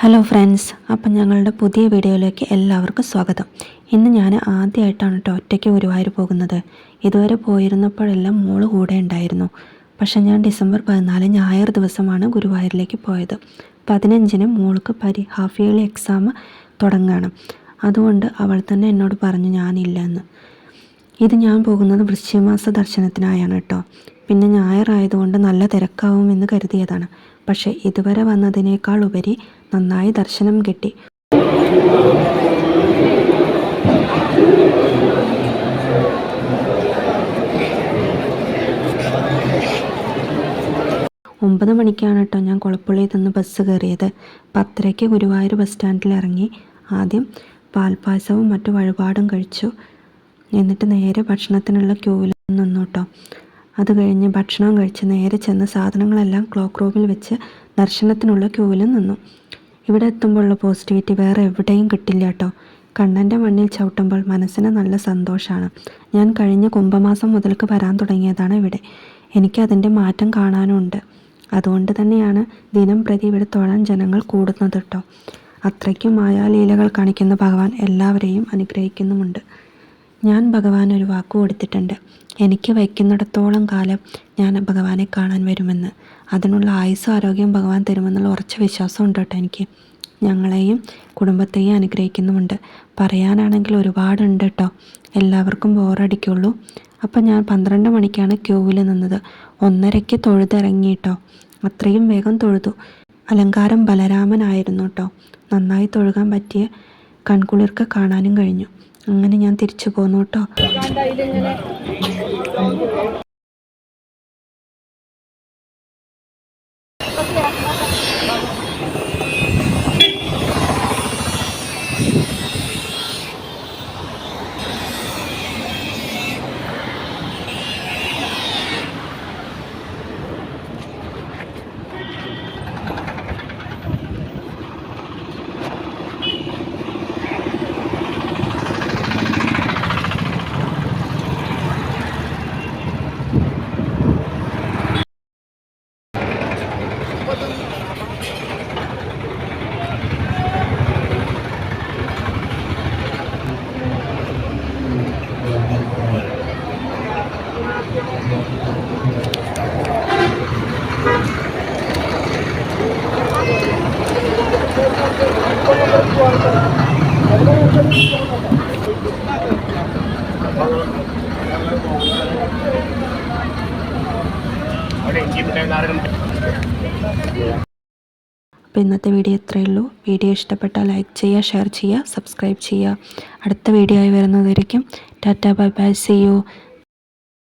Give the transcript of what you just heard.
Hello friends അപ്പം ഞങ്ങളുടെ പുതിയ വീഡിയോയിലേക്ക് എല്ലാവർക്കും സ്വാഗതം. ഇന്ന് ഞാൻ ആദ്യമായിട്ടാണ് കേട്ടോ ഒറ്റയ്ക്ക് ഗുരുവായൂർ പോകുന്നത്. ഇതുവരെ പോയിരുന്നപ്പോഴെല്ലാം മോൾ കൂടെ ഉണ്ടായിരുന്നു. പക്ഷേ ഞാൻ ഡിസംബർ പതിനാല് ഞായർ ദിവസമാണ് ഗുരുവായൂരിലേക്ക് പോയത്. പതിനഞ്ചിന് മോൾക്ക് പരി ഹാഫ് ഇയർലി എക്സാം തുടങ്ങുകയാണ് അതുകൊണ്ട് അവൾ തന്നെ എന്നോട് പറഞ്ഞു ഞാനില്ല എന്ന് ഇത് ഞാൻ പോകുന്നത് വൃശ്ചികമാസ ദർശനത്തിനായാണ് കേട്ടോ പിന്നെ ഞായറായതുകൊണ്ട് നല്ല തിരക്കാവും എന്ന് കരുതിയതാണ്. പക്ഷേ ഇതുവരെ വന്നതിനേക്കാൾ ഉപരി നന്നായി ദർശനം കിട്ടി. ഒമ്പത് മണിക്കാണ് കേട്ടോ ഞാൻ കുളപ്പുള്ളിയിൽ നിന്ന് ബസ് കയറിയത്. പത്തരയ്ക്ക് ഗുരുവായൂർ ബസ് സ്റ്റാൻഡിൽ ഇറങ്ങി. ആദ്യം പാൽപ്പായസവും മറ്റു വഴിപാടും കഴിച്ചു. എന്നിട്ട് നേരെ ഭക്ഷണത്തിനുള്ള ക്യൂവിൽ നിന്നു കേട്ടോ അത് കഴിഞ്ഞ് ഭക്ഷണം കഴിച്ച് നേരെ ചെന്ന് സാധനങ്ങളെല്ലാം ക്ലോക്ക് റൂമിൽ വെച്ച് ദർശനത്തിനുള്ള ക്യൂവിൽ നിന്നു. ഇവിടെ എത്തുമ്പോഴുള്ള പോസിറ്റിവിറ്റി വേറെ എവിടെയും കിട്ടില്ല കേട്ടോ കണ്ണന്റെ മണ്ണിൽ ചവിട്ടുമ്പോൾ മനസ്സിന് നല്ല സന്തോഷമാണ് ഞാൻ കഴിഞ്ഞ കുംഭമാസം മുതൽക്ക് വരാൻ തുടങ്ങിയതാണ് ഇവിടെ. എനിക്ക് അതിന്റെ മാറ്റം കാണാനുണ്ട്. അതുകൊണ്ട് തന്നെയാണ് ദിനം പ്രതി ഇവിടെ തൊഴാൻ ജനങ്ങൾ കൂടുന്നത് കേട്ടോ അത്രയ്ക്കും മായാലീലകൾ കാണിക്കുന്ന ഭഗവാൻ എല്ലാവരെയും അനുഗ്രഹിക്കുന്നുമുണ്ട്. ഞാൻ ഭഗവാൻ ഒരു വാക്ക് കൊടുത്തിട്ടുണ്ട്. എനിക്ക് വയ്ക്കുന്നിടത്തോളം കാലം ഞാൻ ഭഗവാനെ കാണാൻ വരുമെന്ന്. അതിനുള്ള ആയുസ്സും ആരോഗ്യം ഭഗവാൻ തരുമെന്നുള്ള ഉറച്ച വിശ്വാസം ഉണ്ട് കേട്ടോ എനിക്ക്. ഞങ്ങളെയും കുടുംബത്തെയും അനുഗ്രഹിക്കുന്നുമുണ്ട്. പറയാനാണെങ്കിൽ ഒരുപാടുണ്ട് കേട്ടോ. എല്ലാവർക്കും ബോറടിക്കുള്ളൂ. അപ്പം ഞാൻ പന്ത്രണ്ട് മണിക്കാണ് ക്യൂവിൽ നിന്നത്. ഒന്നരയ്ക്ക് തൊഴുതിറങ്ങി കേട്ടോ. അത്രയും വേഗം തൊഴുതു. അലങ്കാരം ബലരാമനായിരുന്നു കേട്ടോ. നന്നായി തൊഴുകാൻ പറ്റിയ കൺകുളിർക്ക് കാണാനും കഴിഞ്ഞു. അങ്ങനെ ഞാൻ തിരിച്ചു പോന്നു കേട്ടോ. അവിടെ ഇഞ്ചി മിഠായി അപ്പോൾ ഇന്നത്തെ വീഡിയോ ഇത്രയേ ഉള്ളൂ. വീഡിയോ ഇഷ്ടപ്പെട്ടാൽ ലൈക്ക് ചെയ്യുക ഷെയർ ചെയ്യുക സബ്സ്ക്രൈബ് ചെയ്യുക. അടുത്ത വീഡിയോ ആയി വരുന്നതായിരിക്കും tata bye bye. See you